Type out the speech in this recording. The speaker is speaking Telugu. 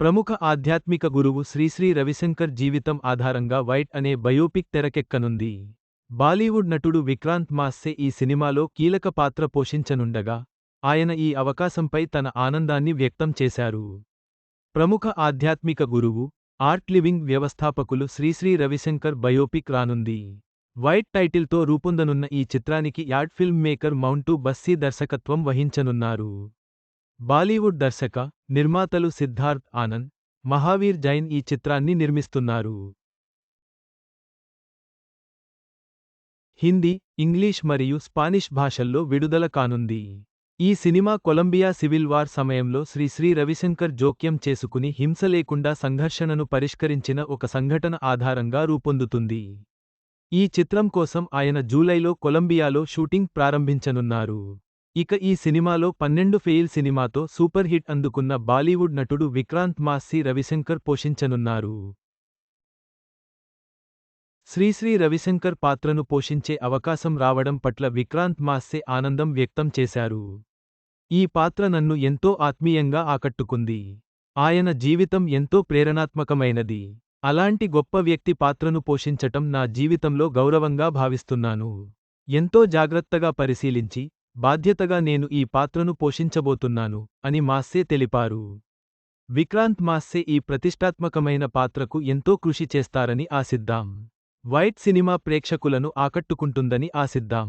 ప్రముఖ ఆధ్యాత్మిక గురువు శ్రీశ్రీ రవిశంకర్ జీవితం ఆధారంగా వైట్ అనే బయోపిక్ తెరకెక్కనుంది. బాలీవుడ్ నటుడు విక్రాంత్ మాస్సే ఈ సినిమాలో కీలక పాత్ర పోషించనుండగా ఆయన ఈ అవకాశంపై తన ఆనందాన్ని వ్యక్తం చేశారు. ప్రముఖ ఆధ్యాత్మిక గురువు ఆర్ట్ లివింగ్ వ్యవస్థాపకులు శ్రీశ్రీ రవిశంకర్ బయోపిక్ రానుంది. వైట్ టైటిల్తో రూపొందనున్న ఈ చిత్రానికి ad film maker Montu Bassi దర్శకత్వం వహించనున్నారు. బాలీవుడ్ దర్శక నిర్మాతలు సిద్ధార్థ్ ఆనంద్ మహావీర్ జైన్ ఈ చిత్రాన్ని నిర్మిస్తున్నారు. హిందీ ఇంగ్లీష్ మరియు స్పానిష్ భాషల్లో విడుదల కానుంది. ఈ సినిమా కొలంబియా సివిల్ వార్ సమయంలో శ్రీ శ్రీ రవిశంకర్ జోక్యం చేసుకుని హింస లేకుండా సంఘర్షణను పరిష్కరించిన ఒక సంఘటన ఆధారంగా రూపొందుతుంది. ఈ చిత్రం కోసం ఆయన జూలైలో కొలంబియాలో షూటింగ్ ప్రారంభించనున్నారు. ఇక ఈ సినిమాలో పన్నెండు ఫెయిల్ సినిమాతో సూపర్ హిట్ అందుకున్న బాలీవుడ్ నటుడు విక్రాంత్ మాస్సి రవిశంకర్ పోషించనున్నారు. శ్రీశ్రీ రవిశంకర్ పాత్రను పోషించే అవకాశం రావడం పట్ల విక్రాంత్ మాస్సే ఆనందం వ్యక్తం చేశారు. ఈ పాత్ర నన్ను ఎంతో ఆత్మీయంగా ఆకట్టుకుంది. ఆయన జీవితం ఎంతో ప్రేరణాత్మకమైనది. అలాంటి గొప్ప వ్యక్తి పాత్రను పోషించటం నా జీవితంలో గౌరవంగా భావిస్తున్నాను. ఎంతో జాగ్రత్తగా పరిశీలించి బాధ్యతగా నేను ఈ పాత్రను పోషించబోతున్నాను అని మాస్సే తెలిపారు. విక్రాంత్ మాస్సే ఈ ప్రతిష్టాత్మకమైన పాత్రకు ఎంతో కృషి చేస్తారని ఆశిద్దాం. వైట్ సినిమా ప్రేక్షకులను ఆకట్టుకుంటుందని ఆశిద్దాం.